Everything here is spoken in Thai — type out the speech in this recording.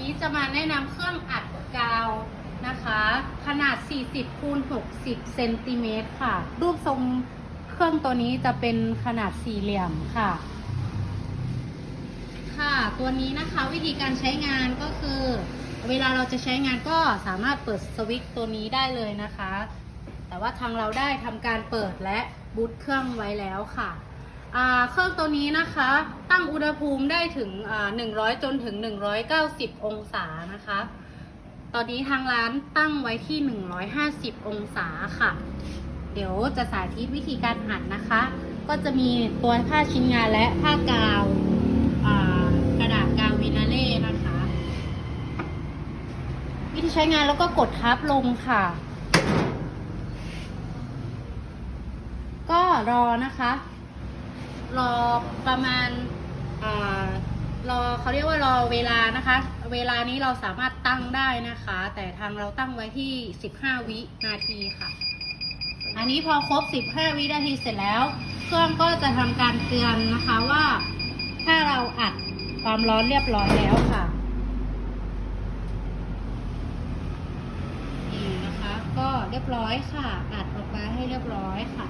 นี้จะมาแนะนำเครื่องอัดกาวนะคะ ขนาด 40คูณ60เซนติเมตรค่ะ รูปทรงเครื่องตัวนี้จะเป็นขนาดสี่เหลี่ยมค่ะ ค่ะ ตัวนี้นะคะวิธีการใช้งานก็คือ เวลาเราจะใช้งานก็สามารถเปิดสวิตช์ตัวนี้ได้เลยนะคะ แต่ว่าทางเราได้ทำการเปิดและบูตเครื่องไว้แล้วค่ะ เครื่องตัวนี้นะคะ ตั้งอุณหภูมิได้ถึง 100 จนถึง 190 องศานะคะ ตอนนี้ทางร้านตั้งไว้ที่ 150 องศาค่ะ เดี๋ยวจะสาธิตวิธีการหั่นนะคะ ก็จะมีตัวผ้าชิ้นงานและผ้ากาวกระดาษกาววินาเล่นะคะ วิธีใช้งานแล้วก็กดทับลงค่ะ ก็รอนะคะ รอประมาณอรอเขาเรียกว่ารอเวลานะคะ เวลานี้เราสามารถตั้งได้นะคะ แต่ทางเราตั้งไว้ที่ 15 วินาทีค่ะ อันนี้พอครบ 15 วินาทีเสร็จแล้ว เครื่องก็จะทำการเตือนนะคะว่า ถ้าเราอัดความร้อนเรียบร้อยแล้วค่ะนี่นะคะ ก็เรียบร้อยค่ะ อัดออกมาให้เรียบร้อยค่ะ